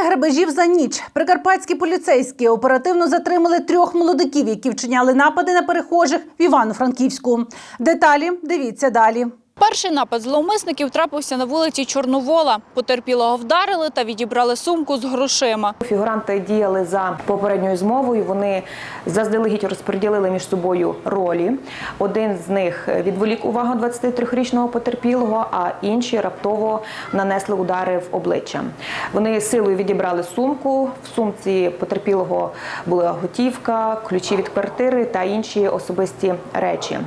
Серія грабежів за ніч. Прикарпатські поліцейські оперативно затримали трьох молодиків, які вчиняли напади на перехожих в Івано-Франківську. Деталі дивіться далі. Перший напад зловмисників трапився на вулиці Чорновола. Потерпілого вдарили та відібрали сумку з грошима. Фігуранти діяли за попередньою змовою. Вони заздалегідь розподілили між собою ролі. Один з них відволік увагу 23-річного потерпілого, а інші раптово нанесли удари в обличчя. Вони силою відібрали сумку. В сумці потерпілого була готівка, ключі від квартири та інші особисті речі.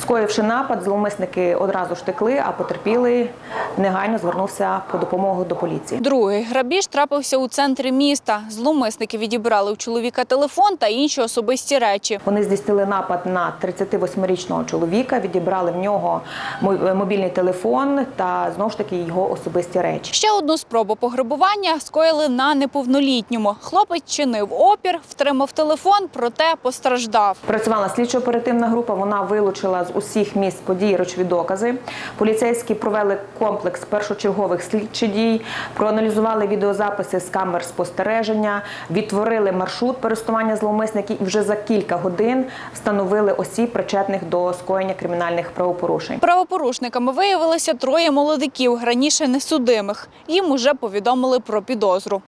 Скоївши напад, зловмисники одразу ж втекли, а потерпілий негайно звернувся по допомогу до поліції. Другий грабіж трапився у центрі міста. Зловмисники відібрали у чоловіка телефон та інші особисті речі. Вони здійснили напад на 38-річного чоловіка, відібрали в нього мо- мобільний телефон та знову ж таки його особисті речі. Ще одну спробу пограбування скоїли на неповнолітньому. Хлопець чинив опір, втримав телефон, проте постраждав. Працювала слідчо-оперативна група. Вона вилучила з усіх місць подій речові докази. Поліцейські провели комплекс першочергових слідчих дій, проаналізували відеозаписи з камер спостереження, відтворили маршрут пересування зловмисників і вже за кілька годин встановили осіб, причетних до скоєння кримінальних правопорушень. Правопорушниками виявилося троє молодиків, раніше несудимих. Їм уже повідомили про підозру.